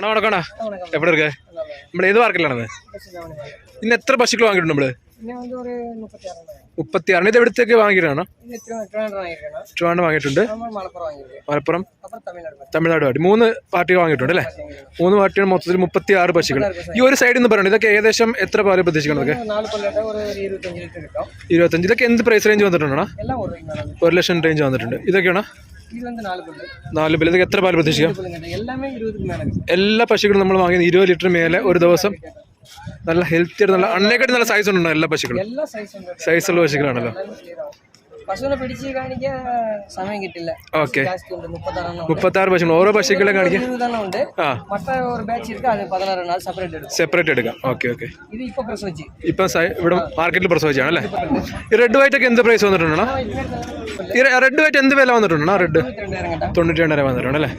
അണോ വണക്കണോ എവിടെ ഇരിക്കേ? നമ്മൾ ഏത് പാർക്കിലാണത്? ഇന്ന് എത്ര പശുക്കൾ വാങ്ങിയിട്ടുണ്ട് നമ്മൾ? മുപ്പത്തിയാറ്. ഇത് എവിടത്തേക്ക് വാങ്ങിയിട്ടാണോ ട്രിവാൻഡ് വാങ്ങിയിട്ടുണ്ട്. മലപ്പുറം? തമിഴ്നാട് പാർട്ടി മൂന്ന് പാർട്ടികൾ വാങ്ങിയിട്ടുണ്ട് അല്ലേ? മൂന്ന് പാർട്ടികൾ മൊത്തത്തിൽ മുപ്പത്തി ആറ് പശുക്കൾ ഈ ഒരു സൈഡിൽ നിന്ന് പറയുന്നത് ഇതൊക്കെ ഏകദേശം എത്ര പാൽ പ്രതീക്ഷിക്കണതൊക്കെ ഇരുപത്തഞ്ച് ഇതൊക്കെ എന്ത് പ്രൈസ് റേഞ്ച് വന്നിട്ടുണ്ടോ ഒരു ലക്ഷം റേഞ്ച് വന്നിട്ടുണ്ട്. ഇതൊക്കെയാണോ? നാല് ബില്ല് ഇതൊക്കെ എത്ര പാൽ പ്രതീക്ഷിക്കാം? എല്ലാ പശുക്കളും നമ്മൾ വാങ്ങിയത് ഇരുപത് ലിറ്റർ മേലെ ഒരു ദിവസം. നല്ല ഹെൽത്തി നല്ല അണ്ണേക്കാട്ടി നല്ല സൈസ് ഉണ്ടോ എല്ലാ പശുക്കളും? സൈസുള്ള പശുക്കളാണല്ലോ. ഓക്കെ മുപ്പത്താറ് പശു ഓരോ പശുക്കളെ കാണിക്കാൻ സെപ്പറേറ്റ് എടുക്കാം. ഓക്കെ ഓക്കെ ഇപ്പൊ ഇവിടെ മാർക്കറ്റിൽ പ്രസവിച്ചാണല്ലേ റെഡ് വൈറ്റ് ഒക്കെ എന്ത് പ്രൈസ് വന്നിട്ടുണ്ടോ റെഡ് വെയിറ്റ് എന്ത് വില വന്നിട്ടുണ്ടോ? റെഡ്. തൊണ്ണൂറ്റി രണ്ടര വന്നിട്ടുണ്ട് അല്ലേ?